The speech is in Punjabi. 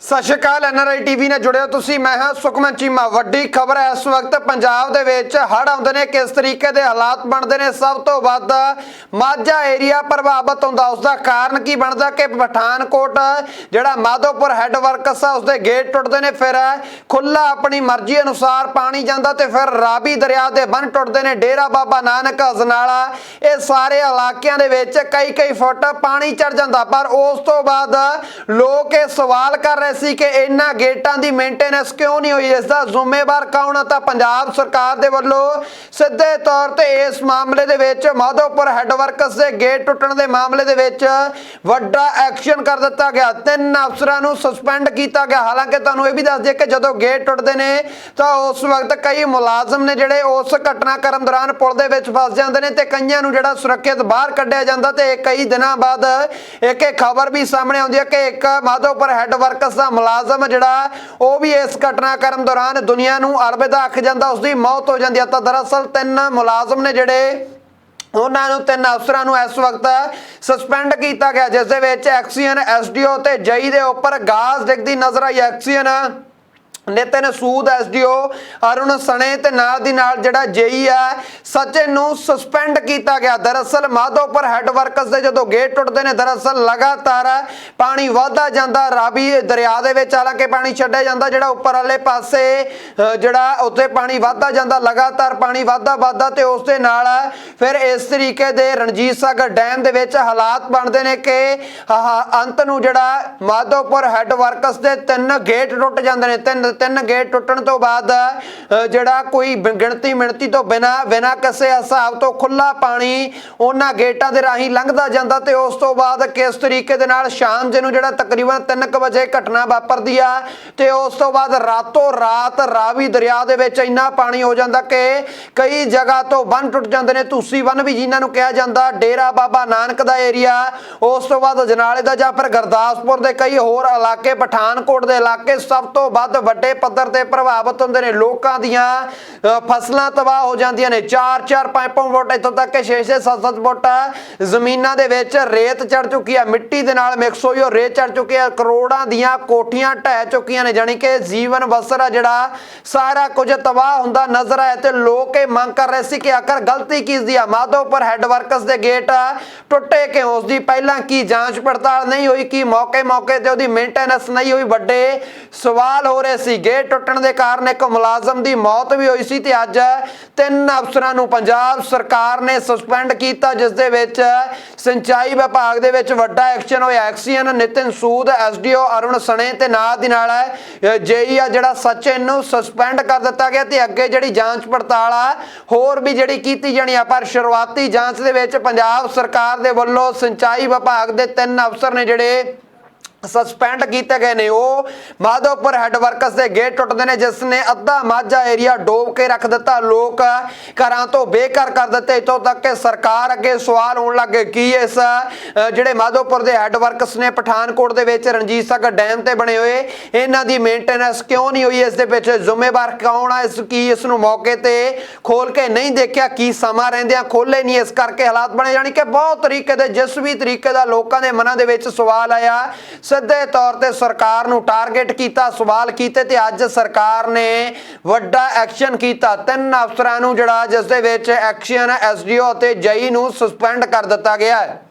ਸਤਿ ਸ਼੍ਰੀ ਅਕਾਲ ਐਨਆਰਆਈ ਟੀਵੀ ਨਾਲ ਜੁੜਿਓ ਤੁਸੀਂ। ਮੈਂ ਹਾਂ ਸੁਖਮਨ ਚੀਮਾ। ਵੱਡੀ ਖਬਰ ਹੈ, ਇਸ ਵਕਤ ਪੰਜਾਬ ਦੇ ਵਿੱਚ ਹੜ੍ਹ ਆਉਂਦੇ ਨੇ, ਕਿਸ ਤਰੀਕੇ ਦੇ ਹਾਲਾਤ ਬਣਦੇ ਨੇ, ਸਭ ਤੋਂ ਵੱਧ ਮਾਝਾ ਏਰੀਆ ਪ੍ਰਭਾਵਿਤ ਹੁੰਦਾ। ਉਸ ਦਾ ਕਾਰਨ ਕੀ ਬਣਦਾ ਕਿ ਪਠਾਨਕੋਟ, ਜਿਹੜਾ ਮਾਧੋਪੁਰ ਹੈੱਡ ਵਰਕਸ ਆ ਉਸ ਦੇ ਗੇਟ ਟੁੱਟਦੇ ਨੇ, ਫਿਰ ਖੁੱਲਾ ਆਪਣੀ ਮਰਜ਼ੀ ਅਨੁਸਾਰ ਪਾਣੀ ਜਾਂਦਾ ਤੇ ਫਿਰ ਰਾਵੀ ਦਰਿਆ ਦੇ ਬੰਨ ਟੁੱਟਦੇ ਨੇ। ਡੇਰਾ ਬਾਬਾ ਨਾਨਕ ਅਜਨਾਲਾ, ਇਹ ਸਾਰੇ ਇਲਾਕਿਆਂ ਦੇ ਵਿੱਚ ਕਈ ਕਈ ਫੁੱਟ ਪਾਣੀ ਚੜ ਜਾਂਦਾ। ਪਰ ਉਸ ਤੋਂ ਬਾਅਦ ਲੋਕ ਇਹ ਸਵਾਲ ਕਰ ਰਹੇ ਸੀ ਕਿ ਇਹਨਾਂ ਗੇਟਾਂ ਦੀ ਮੇਨਟੇਨੈਂਸ ਕਿਉਂ ਨਹੀਂ ਹੋਈ? ਇਸ ਦਾ ਜ਼ਿੰਮੇਵਾਰ ਕੌਣ ਹੈ ਤਾਂ ਪੰਜਾਬ ਸਰਕਾਰ ਦੇ ਵੱਲੋਂ ਸਿੱਧੇ ਤੌਰ ਤੇ ਇਸ ਮਾਮਲੇ ਦੇ ਵਿੱਚ ਮਾਧੋਪੁਰ ਹੈੱਡ ਵਰਕਸ ਦੇ ਗੇਟ ਟੁੱਟਣ ਦੇ ਮਾਮਲੇ ਦੇ ਵਿੱਚ ਵੱਡਾ ਐਕਸ਼ਨ ਕਰ ਦਿੱਤਾ ਗਿਆ। ਤਿੰਨ ਅਫਸਰਾਂ ਨੂੰ ਸਸਪੈਂਡ ਕੀਤਾ ਗਿਆ। ਹਾਲਾਂਕਿ ਤੁਹਾਨੂੰ ਇਹ ਵੀ ਦੱਸ ਦਈਏ ਕਿ ਜਦੋਂ ਗੇਟ ਟੁੱਟਦੇ ਨੇ, ਤਾਂ ਉਸ ਵਕਤ ਕਈ ਮੁਲਾਜ਼ਮ ਨੇ ਜਿਹੜੇ ਉਸ ਘਟਨਾਕ੍ਰਮ ਦੌਰਾਨ ਪੁਲ ਦੇ ਵਿੱਚ ਫਸ ਜਾਂਦੇ ਨੇ ਤੇ ਕਈਆਂ ਨੂੰ ਜਿਹੜਾ ਸੁਰੱਖਿਅਤ ਬਾਹਰ ਕੱਢਿਆ ਜਾਂਦਾ ਤੇ ਕਈ ਦਿਨਾਂ ਬਾਅਦ ਇੱਕ ਇਹ ਖਬਰ ਵੀ ਸਾਹਮਣੇ ਆਉਂਦੀ ਹੈ ਕਿ ਇੱਕ ਮਾਧੋਪੁਰ ਹੈੱਡ ਵਰਕਸ ਦਾ ਮੁਲਾਜ਼ਮ ਜਿਹੜਾ ਉਹ ਵੀ ਇਸ ਘਟਨਾਕ੍ਰਮ ਦੌਰਾਨ ਦੁਨੀਆ ਨੂੰ ਅਲਵਿਦਾ ਆਖ ਜਾਂਦਾ ਉਸ ਦੀ ਮੌਤ ਹੋ ਜਾਂਦੀ ਹੈ। ਤਾਂ ਦਰਅਸਲ ਤਿੰਨ ਮੁਲਾਜ਼ਮ ਨੇ ਜਿਹੜੇ, ਉਹਨਾਂ ਨੂੰ ਤਿੰਨ ਅਫਸਰਾਂ ਨੂੰ ਇਸ ਵਕਤ ਸਸਪੈਂਡ ਕੀਤਾ ਗਿਆ, ਜਿਸ ਦੇ ਵਿੱਚ ਐਕਸੀਅਨ ਐਸਡੀਓ ਤੇ ਜਈ ਦੇ ਉੱਪਰ ਗਾਜ਼ ਡਿੱਗਦੀ ਨਜ਼ਰ ਆਈ। ਐਕਸੀਅਨ ਨਿਤਨ ਸੂਦ ਐਸਡੀਓ ਅਰੁਣ ਸਣੇ ਤੇ ਨਾਲ ਦੀ ਨਾਲ ਜਿਹੜਾ ਜੇਈ ਆ ਸਚਿਨ ਨੂੰ ਸਸਪੈਂਡ ਕੀਤਾ ਗਿਆ। ਦਰਅਸਲ ਮਾਧੋਪੁਰ ਹੈੱਡ ਵਰਕਸ ਦੇ ਜਦੋਂ ਗੇਟ ਟੁੱਟਦੇ ਨੇ, ਦਰਅਸਲ ਲਗਾਤਾਰ ਪਾਣੀ ਵਧਦਾ ਜਾਂਦਾ। ਰਾਵੀ ਦਰਿਆ ਦੇ ਵਿੱਚ ਹਾਲਾਂਕਿ ਪਾਣੀ ਛੱਡਿਆ ਜਾਂਦਾ, ਜਿਹੜਾ ਉੱਪਰ ਵਾਲੇ ਪਾਸੇ ਜਿਹੜਾ ਉੱਥੇ ਪਾਣੀ ਵਧਦਾ ਜਾਂਦਾ, ਲਗਾਤਾਰ ਪਾਣੀ ਵਧਦਾ ਵਧਦਾ ਤੇ ਉਸ ਦੇ ਨਾਲ ਫਿਰ ਇਸ ਤਰੀਕੇ ਦੇ ਰਣਜੀਤ ਸਾਗਰ ਡੈਮ ਦੇ ਵਿੱਚ ਹਾਲਾਤ ਬਣਦੇ ਨੇ ਕਿ ਆਹ ਅੰਤ ਨੂੰ ਜਿਹੜਾ ਮਾਧੋਪੁਰ ਹੈੱਡ ਵਰਕਸ ਦੇ ਤਿੰਨ ਗੇਟ ਟੁੱਟ ਜਾਂਦੇ ਨੇ, ਤਿੰਨ ਤਿੰਨ ਗੇਟ ਟੁੱਟਣ ਤੋਂ ਬਾਅਦ ਜਿਹੜਾ ਕੋਈ ਗਿਣਤੀ ਮਿਣਤੀ ਤੋਂ ਬਿਨਾ ਬਿਨਾ ਕਿਸੇ ਹਿਸਾਬ ਤੋਂ ਖੁੱਲਾ ਪਾਣੀ ਉਹਨਾਂ ਗੇਟਾਂ ਦੇ ਰਾਹੀਂ ਲੰਘਦਾ ਜਾਂਦਾ ਤੇ ਉਸ ਤੋਂ ਬਾਅਦ ਕਿਸ ਤਰੀਕੇ ਦੇ ਨਾਲ ਸ਼ਾਮ ਜੇ ਜਿਹੜਾ ਤਕਰੀਬਨ 3:00 ਵਜੇ ਘਟਨਾ ਵਾਪਰਦੀ ਆ ਤੇ ਉਸ ਤੋਂ ਬਾਅਦ ਰਾਤੋਂ ਰਾਤ ਰਾਵੀ ਦਰਿਆ ਦੇ ਵਿੱਚ ਇੰਨਾ ਪਾਣੀ ਹੋ ਜਾਂਦਾ ਕਿ ਕਈ ਜਗ੍ਹਾ ਤੋਂ ਬੰਨ ਟੁੱਟ ਜਾਂਦੇ ਨੇ ਤੁਸੀਂ ਬੰਨ ਵੀ ਜਿਨ੍ਹਾਂ ਨੂੰ ਕਿਹਾ ਜਾਂਦਾ ਡੇਰਾ ਬਾਬਾ ਨਾਨਕ ਦਾ ਏਰੀਆ ਉਸ ਤੋਂ ਬਾਅਦ ਜਨਾਲੇ ਦਾ ਜਾਂ ਫਿਰ ਗੁਰਦਾਸਪੁਰ ਦੇ ਕਈ ਹੋਰ ਇਲਾਕੇ, ਪਠਾਨਕੋਟ ਦੇ ਇਲਾਕੇ ਸਭ ਤੋਂ ਵੱਧ ਵੱਡੇ ਪੱਧਰ ਤੇ ਪ੍ਰਭਾਵਿਤ ਹੁੰਦੇ ਨੇ। ਲੋਕਾਂ ਦੀਆਂ ਫਸਲਾਂ ਤਬਾਹ ਹੋ ਜਾਂਦੀਆਂ ਨੇ। 4-4 5-5 ਫੁੱਟ ਇੱਥੋਂ ਤੱਕ ਕਿ 6-6 7-7 ਫੁੱਟ ਜ਼ਮੀਨਾਂ ਦੇ ਵਿੱਚ ਰੇਤ ਚੜ ਚੁੱਕੀ ਹੈ ਮਿੱਟੀ ਦੇ ਨਾਲ ਮਿਕਸ ਹੋਈ ਉਹ ਰੇਤ ਚੜ ਚੁੱਕੀ ਆ। ਕਰੋੜਾਂ ਦੀਆਂ ਕੋਠੀਆਂ ਢਹਿ ਚੁੱਕੀਆਂ ਨੇ। ਜਾਣੀ ਕਿ ਜੀਵਨ ਬਸਰ ਆ ਜਿਹੜਾ, ਸਾਰਾ ਕੁਝ ਤਬਾਹ ਹੁੰਦਾ ਨਜ਼ਰ ਆਇਆ ਤੇ ਲੋਕ ਇਹ ਮੰਗ ਕਰ ਰਹੇ ਸੀ ਕਿ ਆਖਰ ਗਲਤੀ ਕਿਸ ਦੀ ਆ ਮਾਧੋਪੁਰ ਹੈੱਡ ਵਰਕਸ ਦੇ ਗੇਟ ਟੁੱਟੇ ਕਿਉਂ? ਉਸ ਦੀ ਪਹਿਲਾਂ ਕੀ ਜਾਂਚ ਪੜਤਾਲ ਨਹੀਂ ਹੋਈ? ਕੀ ਮੌਕੇ ਮੌਕੇ ਤੇ ਉਹਦੀ ਮੇਨਟੇਨੈਂਸ ਨਹੀਂ ਹੋਈ? ਵੱਡੇ ਸਵਾਲ ਹੋ ਰਹੇ ਸੀ। ਗੇਟ ਟੁੱਟਣ ਦੇ ਕਾਰਨ ਇੱਕ ਮੁਲਾਜ਼ਮ ਦੀ ਮੌਤ ਵੀ ਹੋਈ ਸੀ ਤੇ ਅੱਜ ਤਿੰਨ ਅਫਸਰਾਂ ਨੂੰ ਪੰਜਾਬ ਸਰਕਾਰ ਨੇ ਸਸਪੈਂਡ ਕੀਤਾ, ਜਿਸ ਦੇ ਵਿੱਚ ਸਿੰਚਾਈ ਵਿਭਾਗ ਦੇ ਵਿੱਚ ਵੱਡਾ ਐਕਸ਼ਨ ਹੋਇਆ। ਐਕਸੀਅਨ ਨਿਤਿਨ ਸੂਦ, ਐਸਡੀਓ ਅਰੁਣ ਸਣੇ ਤੇ ਨਾਲ ਦੀ ਨਾਲ ਜੇਈ ਆ ਜਿਹੜਾ ਸਚਿਨ ਨੂੰ ਸਸਪੈਂਡ ਕਰ ਦਿੱਤਾ ਗਿਆ ਤੇ ਅੱਗੇ ਜਿਹੜੀ ਜਾਂਚ ਪੜਤਾਲ ਆ, ਹੋਰ ਵੀ ਜਿਹੜੀ ਕੀਤੀ ਜਾਣੀ ਆ, ਪਰ ਸ਼ੁਰੂਆਤੀ ਜਾਂਚ ਦੇ ਵਿੱਚ ਪੰਜਾਬ ਸਰਕਾਰ ਦੇ ਵੱਲੋਂ ਸਿੰਚਾਈ ਵਿਭਾਗ ਦੇ ਤਿੰਨ ਅਫਸਰ ਨੇ ਜਿਹੜੇ ਸਸਪੈਂਡ ਕੀਤੇ ਗਏ ਨੇ। ਉਹ ਮਾਧੋਪੁਰ ਹੈੱਡ ਵਰਕਸ ਦੇ ਗੇਟ ਟੁੱਟਦੇ ਨੇ, ਜਿਸ ਨੇ ਅੱਧਾ ਮਾਝਾ ਏਰੀਆ ਡੋਬ ਕੇ ਰੱਖ ਦਿੱਤਾ। ਲੋਕ ਘਰਾਂ ਤੋਂ ਬੇਘਰ ਕਰ ਦਿੱਤੇ। ਇਤੋਂ ਤੱਕ ਕਿ ਸਰਕਾਰ ਅੱਗੇ ਸਵਾਲ ਹੋਣ ਲੱਗੇ ਕੀ ਇਸ ਜਿਹੜੇ ਮਾਧੋਪੁਰ ਦੇ ਹੈੱਡ ਵਰਕਸ ਨੇ ਪਠਾਨਕੋਟ ਦੇ ਵਿੱਚ ਰਣਜੀਤ ਸਾਗਰ ਡੈਮ ਤੇ ਬਣੇ ਹੋਏ, ਇਹਨਾਂ ਦੀ ਮੇਨਟੇਨੈਂਸ ਕਿਉਂ ਨਹੀਂ ਹੋਈ? ਇਸ ਦੇ ਵਿੱਚ ਜ਼ਿੰਮੇਵਾਰ ਕੌਣ ਆ? ਇਸ ਕੀ ਇਸ ਨੂੰ ਮੌਕੇ ਤੇ ਖੋਲ ਕੇ ਨਹੀਂ ਦੇਖਿਆ? ਕੀ ਸਮਾਂ ਰਹਿੰਦਿਆਂ ਖੋਲੇ ਨਹੀਂ? ਇਸ ਕਰਕੇ ਹਾਲਾਤ ਬਣੇ। ਜਾਣੀ ਕਿ ਬਹੁਤ ਤਰੀਕੇ ਦੇ, ਜਿਸ ਵੀ ਤਰੀਕੇ ਦਾ ਲੋਕਾਂ ਦੇ ਮਨਾਂ ਦੇ ਵਿੱਚ ਸਵਾਲ ਆਇਆ ਸਿੱਧੇ ਤੌਰ ਤੇ ਸਰਕਾਰ ਨੂੰ ਟਾਰਗੇਟ ਕੀਤਾ, ਸਵਾਲ ਕੀਤੇ ਤੇ ਅੱਜ ਸਰਕਾਰ ਨੇ ਵੱਡਾ ਐਕਸ਼ਨ ਕੀਤਾ। ਤਿੰਨ ਅਫਸਰਾਂ ਨੂੰ ਜਿਹੜਾ ਜਿਸ ਦੇ ਵਿੱਚ ਐਕਸ਼ਨ ਐਸਡੀਓ ਅਤੇ ਜਈ ਨੂੰ ਸਸਪੈਂਡ ਕਰ ਦਿੱਤਾ ਗਿਆ ਹੈ।